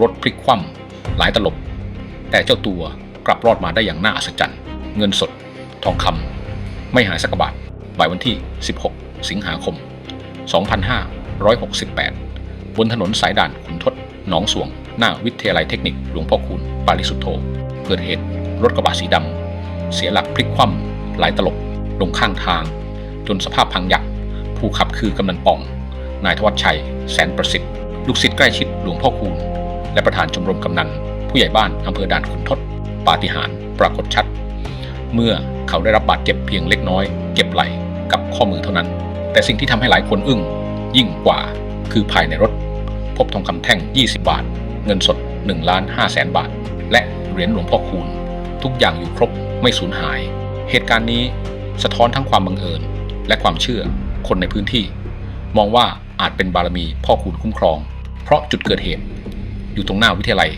รถพลิกคว่ำหลายตลบ แต่เจ้าตัวกลับรอดมาได้อย่างน่าอัศจรรย์ เงินสด ทองคำไม่หายสักบาทบ่ายวันที่ 16 สิงหาคม 2568 บนถนนสายด่านขุนทดหนองสวง หน้าวิทยาลัยเทคนิคหลวงพ่อคูณปาริสุทโธเกิดเหตุรถกระบะสีดำเสียหลักพลิกคว่ำหลายตลบลงข้างทาง จนสภาพพังยับผู้ขับคือกำนันป่อง นายธวัชชัย แสนประสิทธิ์ ลูกศิษย์ใกล้ชิดหลวงพ่อคูณ และประธานชมรมกำนัน ผู้ใหญ่บ้านอำเภอด่านขุนทดปาฏิหาริย์ปรากฏชัด เมื่อเขาได้รับบาดเจ็บเพียงเล็กน้อย เจ็บไหล่กับข้อมือเท่านั้น แต่สิ่งที่ทำให้หลายคนอึ้งยิ่งกว่าคือภายในรถ พบทองคำแท่ง 20 บาท เงินสด1ล้าน5แสนบาท และเหรียญหลวงพ่อคูณ ทุกอย่างอยู่ครบไม่สูญหาย เหตุการณ์นี้สะท้อนทั้งความบังเอิญ และความเชื่อคนในพื้นที่ มองว่าอาจเป็นบารมีพ่อคูณคุ้มครอง เพราะจุดเกิดเหตุ อยู่ตรงหน้าวิทยาลัย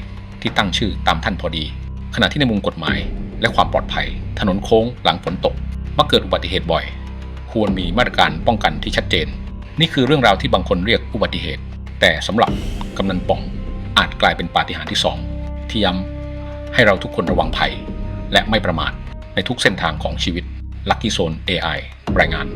ที่ตั้งชื่อตามท่านพอดี ขณะที่ในมุมกฎหมายและความปลอดภัย ถนนโค้งหลังฝนตกมักเกิดอุบัติเหตุบ่อย ควรมีมาตรการป้องกันที่ชัดเจน นี่คือเรื่องราวที่บางคนเรียกอุบัติเหตุ แต่สำหรับกำนันป่องอาจกลายเป็นปาฏิหาริย์ที่สองที่ย้ำให้เราทุกคนระวังภัย และไม่ประมาทในทุกเส้นทางของชีวิต Lucky Zone AI รายงาน